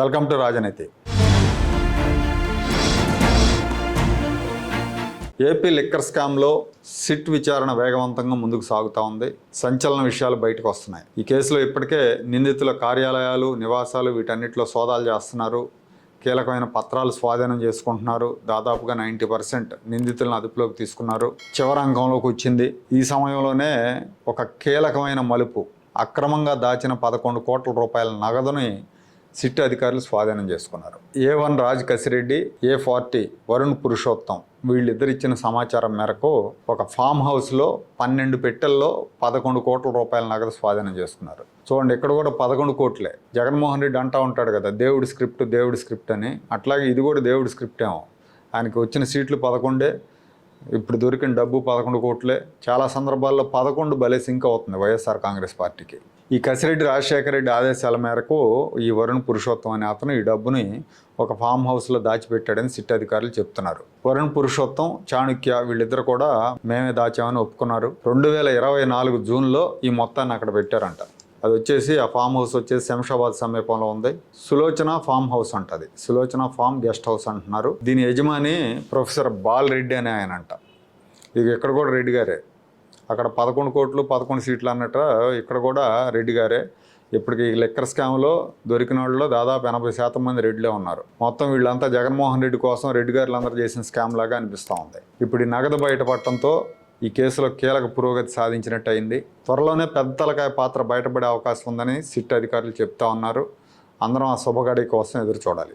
Welcome to Rajaneethi. AP liquor స్కామ్లో SIT విచారణ వేగవంతంగా ముందుకు సాగుతూ ఉంది. సంచలన విషయాలు బయటకు వస్తున్నాయి. ఈ కేసులో ఇప్పటికే నిందితుల కార్యాలయాలు నివాసాలు వీటన్నిటిలో సోదాలు చేస్తున్నారు. కీలకమైన పత్రాలు స్వాధీనం చేసుకుంటున్నారు. దాదాపుగా నైంటీ పర్సెంట్ నిందితులను అదుపులోకి తీసుకున్నారు. చివరి అంకంలోకి వచ్చింది. ఈ సమయంలోనే ఒక కీలకమైన మలుపు అక్రమంగా దాచిన పదకొండు కోట్ల రూపాయల నగదుని సిట్ అధికారులు స్వాధీనం చేసుకున్నారు. A one Raj Kasireddy A forty Varun Purushottam వీళ్ళిద్దరు ఇచ్చిన సమాచారం మేరకు ఒక ఫామ్ హౌస్లో పన్నెండు పెట్టెల్లో పదకొండు కోట్ల రూపాయల నగదు స్వాధీనం చేసుకున్నారు. చూడండి ఇక్కడ కూడా పదకొండు కోట్లే. జగన్మోహన్ రెడ్డి అంటా ఉంటాడు కదా దేవుడి స్క్రిప్ట్ దేవుడి స్క్రిప్ట్ అని. అట్లాగే ఇది కూడా దేవుడి స్క్రిప్ట్ ఏమో. ఆయనకి వచ్చిన సీట్లు పదకొండే ఇప్పుడు దొరికిన డబ్బు పదకొండు కోట్లే. చాలా సందర్భాల్లో పదకొండు భలే సింక్ అవుతుంది వైఎస్ఆర్ కాంగ్రెస్ పార్టీకి. ఈ కసిరెడ్డి రాజశేఖర రెడ్డి ఆదేశాల మేరకు ఈ వరుణ్ పురుషోత్తం అనే అతను ఈ డబ్బుని ఒక ఫామ్ హౌస్లో దాచిపెట్టాడని సిట్ అధికారులు చెప్తున్నారు. వరుణ్ పురుషోత్తం చాణుక్య వీళ్ళిద్దరు కూడా మేమే దాచామని ఒప్పుకున్నారు. రెండు వేల ఇరవై నాలుగు జూన్లో ఈ మొత్తాన్ని అక్కడ పెట్టారంట. అది వచ్చేసి ఆ ఫామ్ హౌస్ వచ్చేసి శంషాబాద్ సమీపంలో ఉంది. సులోచన ఫామ్ హౌస్ అంటది సులోచన ఫామ్ గెస్ట్ హౌస్ అంటున్నారు. దీని యజమాని ప్రొఫెసర్ బాల్ రెడ్డి అనే ఆయన అంట ఇది ఇక్కడ కూడా రెడ్డి గారే. అక్కడ పదకొండు కోట్లు పదకొండు సీట్లు అన్నట్టు ఇక్కడ కూడా రెడ్డి గారే. ఇప్పటికి ఈ లెక్కర్ స్కామ్లో దొరికిన వాళ్ళలో దాదాపు ఎనభై శాతం మంది రెడ్లే ఉన్నారు. మొత్తం వీళ్ళంతా జగన్మోహన్ రెడ్డి కోసం రెడ్డి గారులు అందరూ చేసిన స్కామ్ లాగా అనిపిస్తూ ఉంది. ఇప్పుడు ఈ నగదు బయటపడటంతో ఈ కేసులో కీలక పురోగతి సాధించినట్టు అయింది. త్వరలోనే పెద్ద తలకాయ పాత్ర బయటపడే అవకాశం ఉందని సిట్ అధికారులు చెప్తా ఉన్నారు. అందరం ఆ శుభగడి కోసం ఎదురు చూడాలి.